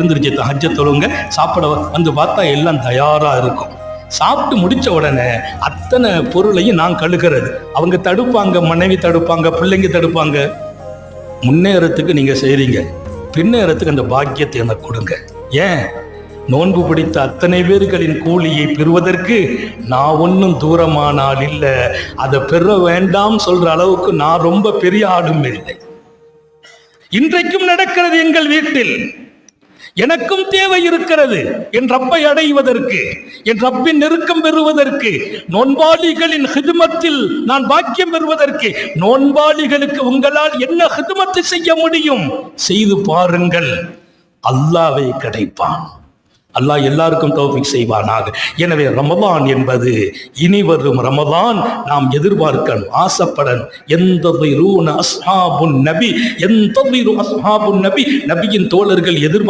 இருந்துருச்சு தஹஜ தொழுங்க. சாப்பிட வந்து பார்த்தா எல்லாம் தயாராக இருக்கும். சாப்பிட்டு முடிச்ச உடனே அத்தனை பொருளையும் நான் கழுகிறது. அவங்க தடுப்பாங்க மனைவி தடுப்பாங்க பிள்ளைங்க தடுப்பாங்க. முன்னேறத்துக்கு நீங்கள் செய்கிறீங்க பின்னேறத்துக்கு அந்த பாக்கியத்தை எனக்கு கொடுங்க. ஏன்? நோன்பு பிடித்த அத்தனை பேர்களின் கூலியை பெறுவதற்கு நான் ஒன்றும் தூரமானால் இல்லை. அதை பெற வேண்டாம் சொல்ற அளவுக்கு நான் ரொம்ப பெரிய ஆடும் இல்லை. இன்றைக்கும் நடக்கிறது எங்கள் வீட்டில். எனக்கும் தேவை இருக்கிறது என் ரப்பை அடைவதற்கு என் ரப்பின் நெருக்கம் பெறுவதற்கு நோன்பாளிகளின் ஹிதுமத்தில் நான் பாக்கியம் பெறுவதற்கு நோன்பாளிகளுக்கு உங்களால் என்ன ஹிதுமத்தை செய்ய முடியும்? செய்து பாருங்கள். அல்லாவை கிடைப்பான். அல்லாஹ் எல்லாருக்கும் தௌஃபிக் செய்வானாக. எனவே ரமதான் என்பது இனி வரும் ரமதான் நாம் எதிர்பார்க்கணும் ஆசைப்படணும். எந்த அஸ்ஹாபுன் நபி எந்த அஸ்ஹாபுன் நபி நபியின் தோழர்கள் எதிர்பார்க்க